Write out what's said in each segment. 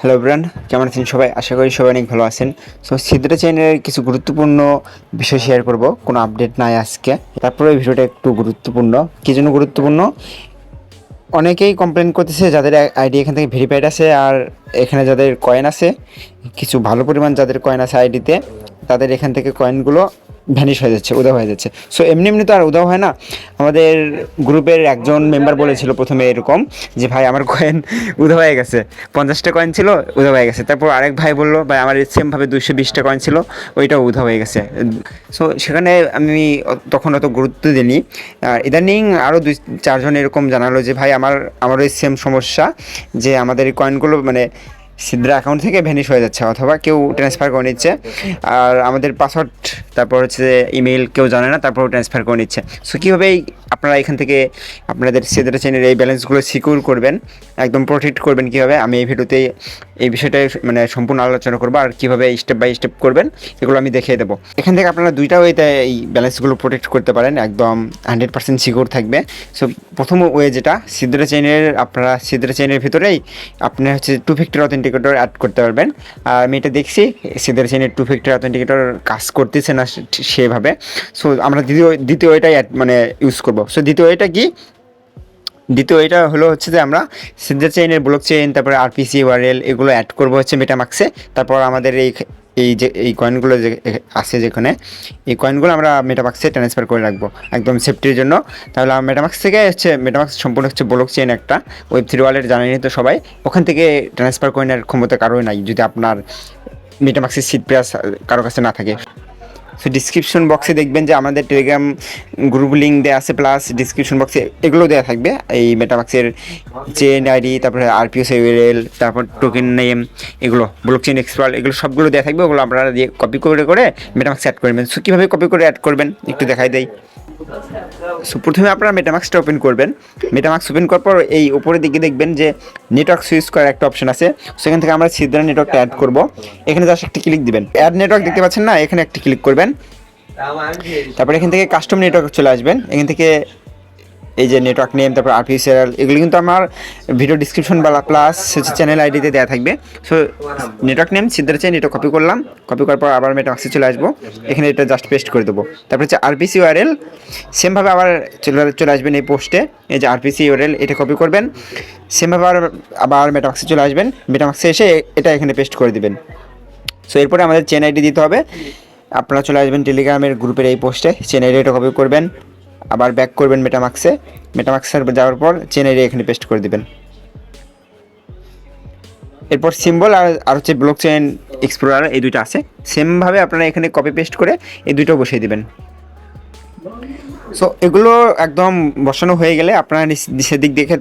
Hello bran কেমন আছেন সবাই? আশা করি সবাই অনেক ভালো আছেন। সো সিদ্ধরা চ্যানেলের কিছু গুরুত্বপূর্ণ বিষয় শেয়ার করব, কোনো আপডেট নাই আজকে। তারপরে ভিডিওটা একটু গুরুত্বপূর্ণ। কী জন্য গুরুত্বপূর্ণ? অনেকেই কমপ্লেন করতেছে যাদের আইডি এখান থেকে ভেরিফাইড আছে আর এখানে যাদের কয়েন আছে, কিছু ভালো পরিমাণ যাদের কয়েন আছে আইডিতে তাদের এখান থেকে কয়েনগুলো ভ্যানিশ হয়ে যাচ্ছে উদাও হয়ে যাচ্ছে। সো এমনি এমনি তো আর উদাও হয় না। আমাদের গ্রুপের একজন মেম্বার বলেছিল প্রথমে এরকম যে, ভাই, আমার কয়েন উদা হয়ে গেছে। পঞ্চাশটা কয়েন ছিল উদা হয়ে গেছে। তারপর আরেক ভাই বলল, ভাই, আমার সেমভাবে দুইশো বিশটা কয়েন ছিল, ওইটাও উধা হয়ে গেছে। সো সেখানে আমি তখন অত গুরুত্ব দিইনি। আর ইদানিং আরও দুই, চারজন এরকম জানালো যে, ভাই, আমার আমার ওই সেম সমস্যা যে, আমাদের কয়েনগুলো মানে সিদ্রা অ্যাকাউন্ট থেকে ভ্যানিশ হয়ে যাচ্ছে, অথবা কেউ ট্রান্সফার করে নিচ্ছে। আর আমাদের পাসওয়ার্ড তারপর হচ্ছে ইমেল কেউ জানে না তারপর ট্রান্সফার করে নিচ্ছে। সো কীভাবে আপনারা এখান থেকে আপনাদের সিদ্রা চেনের এই ব্যালেন্সগুলো সিকিউর করবেন, একদম প্রোটেক্ট করবেন কীভাবে, আমি এই ভিডিওতে এই বিষয়টাই মানে সম্পূর্ণ আলোচনা করব আর কীভাবে স্টেপ বাই স্টেপ করবেন, এগুলো আমি দেখিয়ে দেবো। এখান থেকে আপনারা দুইটা ওয়েতে এই ব্যালেন্সগুলো প্রোটেক্ট করতে পারেন, একদম হান্ড্রেড পার্সেন্ট সিকিউর থাকবে। সো প্রথম ওয়ে যেটা সিদ্রা চেনের আপনারা সিদ্রা চেনের ভিতরেই আপনি হচ্ছে টু ফ্যাক্টর অথেন্টিকেটর অ্যাড করতে পারবেন। আর আমি এটা দেখছি সিদ্রা চেনের টু ফ্যাক্টর অথেন্টিকেটর কাজ করতেছে না সেভাবে। সো আমরা দ্বিতীয় দ্বিতীয় এটাই মানে ইউজ করব। সো দ্বিতীয় ওয়েটা কি? দ্বিতীয় এটা হলো হচ্ছে যে আমরা সিদ্ধার চেইনের ব্লক চেইন তারপরে আরপিসি ওয়ারেল এগুলো অ্যাড করব হচ্ছে মেটামাক্সে তারপর আমাদের এই এই যে, এই কয়েনগুলো যে আছে যেখানে, এই কয়েনগুলো আমরা মেটামাক্সে ট্রান্সফার করে রাখব একদম সেফটির জন্য। তাহলে আমরা মেটামাক্স থেকে হচ্ছে মেটামাক্স সম্পূর্ণ হচ্ছে ব্লক চেইন একটা ওয়েব থ্রি ওয়ালেট জানেনি তো সবাই। ওখান থেকে ট্রান্সফার করে নেওয়ার ক্ষমতা কারোই নাই, যদি আপনার মেটামাক্সের সিট প্রেস কারও কাছে না থাকে। সো ডিসক্রিপশন বক্সে দেখবেন যে আমাদের টেলিগ্রাম গ্রুপ লিঙ্ক দেওয়া আছে প্লাস ডিসক্রিপশন বক্সে এগুলো দেওয়া থাকবে। এই মেটামাক্সের চেন আইডি তারপরে আরপিও সেল তারপর টোকেন নেম এগুলো ব্লক চেন এক্সপার্ট এগুলো সবগুলো দেওয়া থাকবে। ওগুলো আপনারা দিয়ে কপি করে করে মেটামাক্স অ্যাড করবেন। সো কীভাবে কপি করে অ্যাড করবেন? একটু দেখাই দেয় সো প্রথমে আপনারা মেটামাক্সটা ওপেন করবেন। মেটামাক্স ওপেন করার পর এই উপরের দিকে দেখবেন যে নেটওয়ার্ক সুইচ করার একটা অপশন আছে। সেখান থেকে আমরা সিদ্ধার নেটওয়ার্কটা অ্যাড করব। এখানে জাস্ট একটি ক্লিক দিবেন। অ্যাড নেটওয়ার্ক দেখতে পাচ্ছেন না? এখানে একটি ক্লিক করবেন। তারপরে এখান থেকে কাস্টম নেটওয়ার্ক চলে আসবেন। এখান থেকে এই যে নেটওয়ার্ক নেম তারপর আরপিসিআর এগুলো কিন্তু আমার ভিডিও ডিসক্রিপশন বা প্লাস হচ্ছে চ্যানেল আইডিতে দেওয়া থাকবে। সো নেটওয়ার্ক নেম সিদ্ধার চেন এটা কপি করলাম। কপি করার পর আবার মেটামাক্সে চলে আসব। এখানে এটা জাস্ট পেস্ট করে দেবো। তারপর হচ্ছে আরপিসি ওয়ারেল সেমভাবে আবার চলে চলে আসবেন এই পোস্টে এই যে আরপিসি ওয়ারেল এটা কপি করবেন। সেমভাবে আবার আবার মেটামাক্সে চলে আসবেন। মেটামাক্সে এসে এটা এখানে পেস্ট করে দিবেন। সো এরপরে আমাদের চেন আইডি দিতে হবে। আপনারা চলে আসবেন টেলিগ্রামের গ্রুপের এই পোস্টে চেন আইডিটা কপি করবেন। আবার ব্যাক করবেন মেটামাক্সে মেটামাক্সের যাওয়ার পর চেন আইডি এখানে পেস্ট করে দিবেন। এরপর সিম্বল আর আর হচ্ছে ব্লক চেন এক্সপ্লোরার এই দুইটা আছে। সেমভাবে আপনারা এখানে কপি পেস্ট করে এই দুটো বসিয়ে দিবেন। সো এগুলো একদম বসানো হয়ে গেলে আপনারা নিচ- নিচের দিক দেখে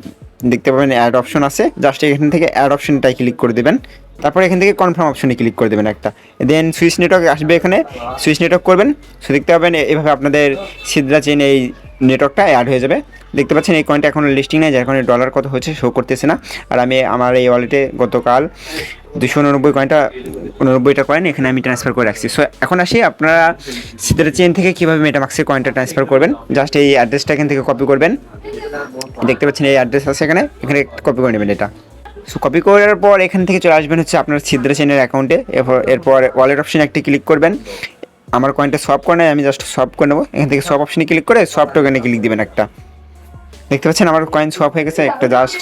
দেখতে পাবেন অ্যাড অপশন আছে। জাস্ট এখান থেকে অ্যাড অপশনটাই ক্লিক করে দেবেন। তারপর এখান থেকে কনফার্ম অপশনে ক্লিক করে দেবেন একটা। দেন সুইচ নেটওয়ার্ক আসবে এখানে। সুইচ নেটওয়ার্ক করবেন। সো দেখতে পাবেন এভাবে আপনাদের সিদ্রা চেন এই নেটওয়ার্কটা অ্যাড হয়ে যাবে। দেখতে পাচ্ছেন, এই কয়েনটা এখন লিস্টিং নেই, যার কারণে ডলার কত হচ্ছে শো করতেছে না। আর আমি আমার এই ওয়ালেটে গতকাল দুশো উননব্বই কয়েনটা উননব্বইটা কয়েন এখানে আমি ট্রান্সফার করে রাখছি। সো এখন আসি, আপনারা সিদ্রা চেন থেকে কীভাবে মেটামাক্সের কয়েনটা ট্রান্সফার করবেন? জাস্ট এই অ্যাড্রেসটা এখান থেকে কপি করবেন। দেখতে পাচ্ছেন, এই অ্যাড্রেস আছে এখানে। এখানে কপি করে নেবেন এটা। সো কপি করার পর এখান থেকে চলে আসবেন হচ্ছে আপনার ছিদ্র চেনের অ্যাকাউন্টে এরপর এরপর ওয়ালেট অপশনে একটি ক্লিক করবেন। আমার কয়েনটা সব করে নেয়, আমি জাস্ট সব করে নেব। এখান থেকে সব অপশনে ক্লিক করে সব টোকেনে ক্লিক দেবেন একটা। দেখতে পাচ্ছেন আমার কয়েন সোয়াপ হয়ে গেছে, একটা জাস্ট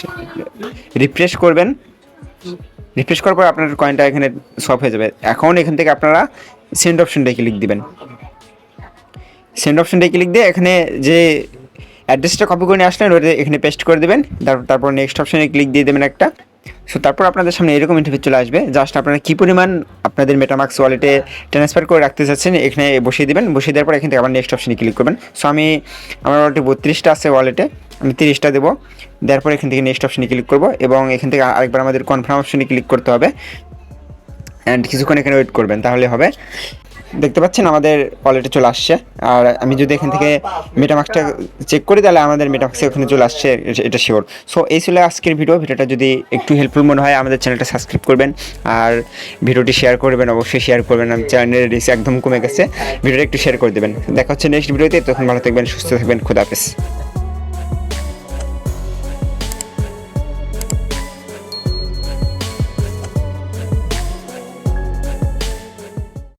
রিফ্রেশ করবেন। রিফ্রেশ করার পর আপনার কয়েনটা এখানে সব হয়ে যাবে। এখন এখান থেকে আপনারা সেন্ড অপশনটায় ক্লিক দিবেন। সেন্ড অপশনটায় ক্লিক দিয়ে এখানে যে অ্যাড্রেসটা কপি করে নিয়ে আসলেন ওটা এখানে পেস্ট করে দেবেন। তারপর নেক্সট অপশানে ক্লিক দিয়ে দেবেন একটা। সো তারপর আপনাদের সামনে এরকম ইন্টারভিউ চলে আসবে। জাস্ট আপনারা কী পরিমাণ আপনাদের মেটামাক্স ওয়ালেটে ট্রান্সফার করে রাখতে চাচ্ছেন, এখানে বসিয়ে দেবেন। বসিয়ে দেওয়ার পর এখান থেকে আবার নেক্সট অপশনে ক্লিক করবেন। সো আমি, আমার ওয়ালেটে বত্রিশটা আছে ওয়ালেটে আমি তিরিশটা দেবো। দেওয়ার পর এখান থেকে নেক্সট অপশনে ক্লিক করব এবং এখান থেকে আরেকবার আমাদের কনফার্ম অপশনে ক্লিক করতে হবে। অ্যান্ড কিছুক্ষণ এখানে ওয়েট করবেন, তাহলে হবে। দেখতে পাচ্ছেন আমাদের ওয়ালেটে চলে আসছে। আর আমি যদি এখান থেকে মেটামাক্সটা চেক করি, তাহলে আমাদের মেটামাক্সে ওখানে চলে আসছে, এটা- শিওর সো এই ছিল আজকের ভিডিও ভিডিওটা যদি একটু হেল্পফুল মনে হয়, আমাদের চ্যানেলটা সাবস্ক্রাইব করবেন। আর ভিডিওটি শেয়ার করবেন, অবশ্যই শেয়ার করবেন। আমি চ্যানেলের রিস্ক একদম কমে গেছে। ভিডিওটা একটু শেয়ার করে দেবেন। দেখা হচ্ছে নেক্সট ভিডিওতে তখন ভালো থাকবেন, সুস্থ থাকবেন। খুদা হাফেজ।